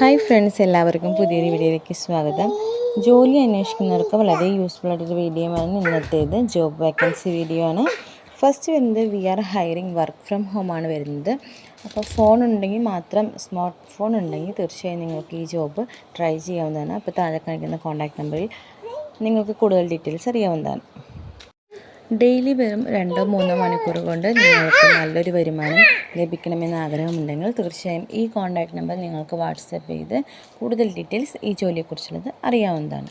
Hi friends എല്ലാവർക്കും പുതിയൊരു വീഡിയോയിലേക്ക് സ്വാഗതം. ജോലി അന്വേഷിക്കുന്നവർക്ക് വളരെ യൂസ്ഫുൾ ആയിട്ടൊരു വീഡിയോ ആണ് ഇന്നത്തേത്. ജോബ് വേക്കൻസി വീഡിയോ ആണ്. ഫസ്റ്റ് വരുന്നത് we are hiring work from home ആണ് വരുന്നത്. അപ്പോൾ ഫോൺ ഉണ്ടെങ്കിൽ മാത്രം സ്മാർട്ട് ഫോൺ ഉണ്ടെങ്കിൽ തീർച്ചയായും നിങ്ങൾക്ക് ഈ ജോബ് ട്രൈ ചെയ്യാവുന്നതാണ്. അപ്പോൾ താഴെ കാണിക്കുന്ന കോൺടാക്ട് നമ്പറിൽ നിങ്ങൾക്ക് കൂടുതൽ ഡീറ്റെയിൽസ് അറിയാവുന്നതാണ്. ഡെയിലി വെറും രണ്ടോ മൂന്നോ മണിക്കൂർ കൊണ്ട് നിങ്ങൾക്ക് നല്ലൊരു വരുമാനം ലഭിക്കണമെന്ന് ആഗ്രഹമുണ്ടെങ്കിൽ തീർച്ചയായും ഈ കോൺടാക്ട് നമ്പർ നിങ്ങൾക്ക് വാട്സപ്പ് ചെയ്ത് കൂടുതൽ ഡീറ്റെയിൽസ് ഈ ജോലിയെക്കുറിച്ചുള്ളത് അറിയാവുന്നതാണ്.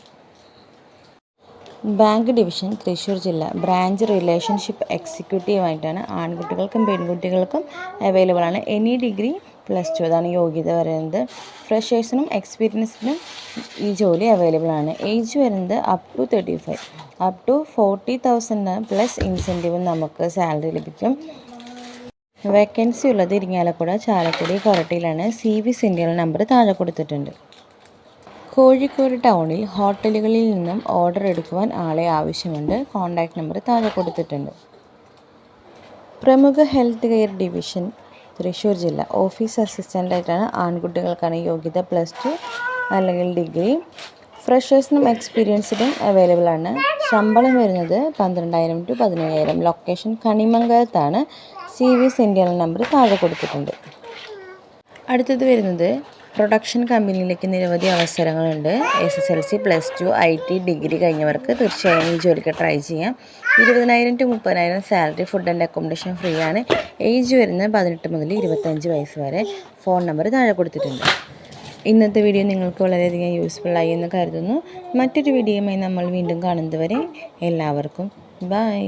ബാങ്ക് ഡിവിഷൻ തൃശ്ശൂർ ജില്ല. ബ്രാഞ്ച് റിലേഷൻഷിപ്പ് എക്സിക്യൂട്ടീവായിട്ടാണ് ആൺകുട്ടികൾക്കും പെൺകുട്ടികൾക്കും അവൈലബിൾ ആണ്. എനി ഡിഗ്രി പ്ലസ് ടു അതാണ് യോഗ്യത പറയുന്നത്. ഫ്രഷേഴ്സിനും എക്സ്പീരിയൻസിനും ഈ ജോലി അവൈലബിൾ ആണ്. ഏജ് വരുന്നത് up to thirty five up to forty thousand plus ഇൻസെന്റീവും നമുക്ക് സാലറി ലഭിക്കും. വേക്കൻസി ഉള്ളത് ഇരിങ്ങാലക്കുട ചാലക്കുടി കൊരട്ടിയിലാണ്. സി വി സെന്റിയൽ നമ്പർ താഴെ കൊടുത്തിട്ടുണ്ട്. കോഴിക്കോട് ടൗണിൽ ഹോട്ടലുകളിൽ നിന്നും ഓർഡർ എടുക്കുവാൻ ആളെ ആവശ്യമുണ്ട്. കോൺടാക്ട് നമ്പർ താഴെ കൊടുത്തിട്ടുണ്ട്. പ്രമുഖ ഹെൽത്ത് കെയർ ഡിവിഷൻ തൃശ്ശൂർ ജില്ല. ഓഫീസ് അസിസ്റ്റന്റായിട്ടാണ് ആൺകുട്ടികൾക്കാണ് യോഗ്യത പ്ലസ് ടു അല്ലെങ്കിൽ ഡിഗ്രി. ഫ്രഷേഴ്സിനും എക്സ്പീരിയൻസിനും അവൈലബിൾ ആണ്. ശമ്പളം വരുന്നത് പന്ത്രണ്ടായിരം ടു പതിനയ്യായിരം ലൊക്കേഷൻ കണിമംഗലത്താണ്. സി വി സെന്റിയൽ നമ്പർ താഴെ കൊടുത്തിട്ടുണ്ട്. അടുത്തത് വരുന്നത് പ്രൊഡക്ഷൻ കമ്പനിയിലേക്ക് നിരവധി അവസരങ്ങളുണ്ട്. S S L C plus two I T degree കഴിഞ്ഞവർക്ക് തീർച്ചയായും ഈ ജോലിക്ക് ട്രൈ ചെയ്യാം. ഇരുപതിനായിരം ടു മുപ്പതിനായിരം salary food and accommodation free ആണ്. ഏജ് വരുന്നത് പതിനെട്ട് മുതൽ ഇരുപത്തഞ്ച് വയസ്സ് വരെ. ഫോൺ നമ്പർ താഴെ കൊടുത്തിട്ടുണ്ട്. ഇന്നത്തെ വീഡിയോ നിങ്ങൾക്ക് വളരെയധികം യൂസ്ഫുൾ ആയി എന്ന് കരുതുന്നു. മറ്റൊരു വീഡിയോയുമായി നമ്മൾ വീണ്ടും കാണുന്നതുവരെ എല്ലാവർക്കും ബൈ